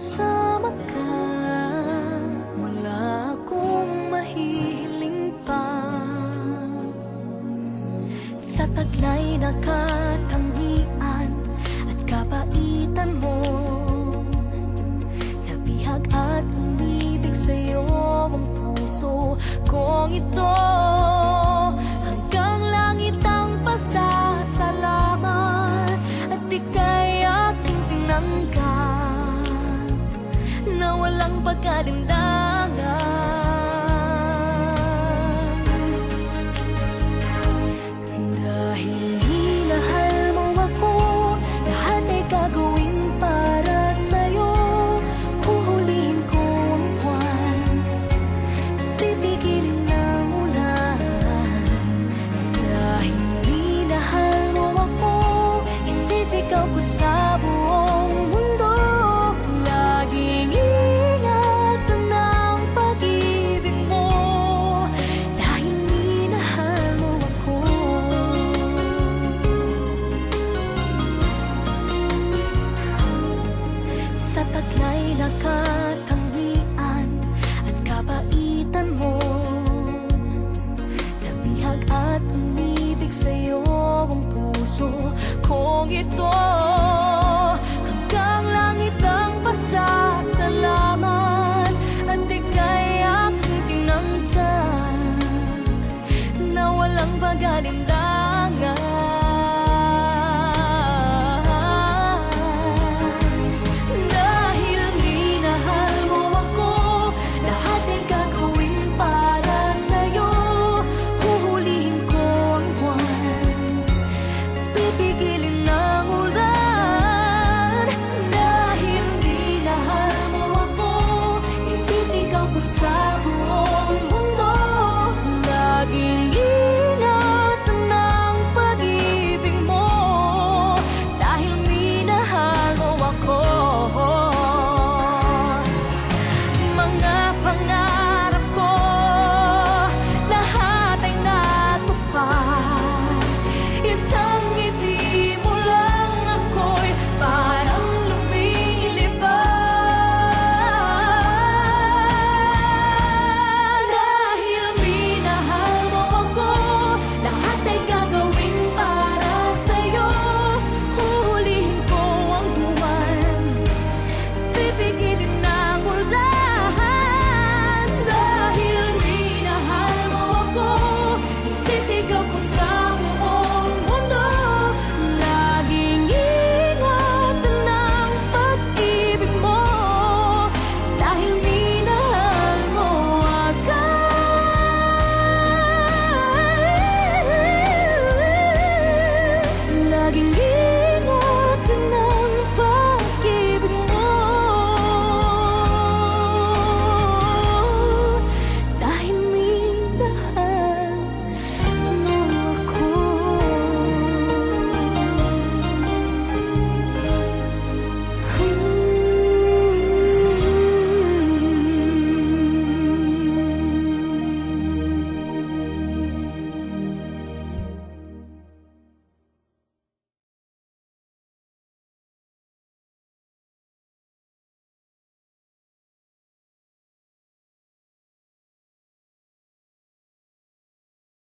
kasama ka. Wala akong mahihiling pa. Sa taglay na katangian at kabaitan sila'y nakatangian at kabaitan mo. Nabihag at umibig sa'yo ang puso kong ito.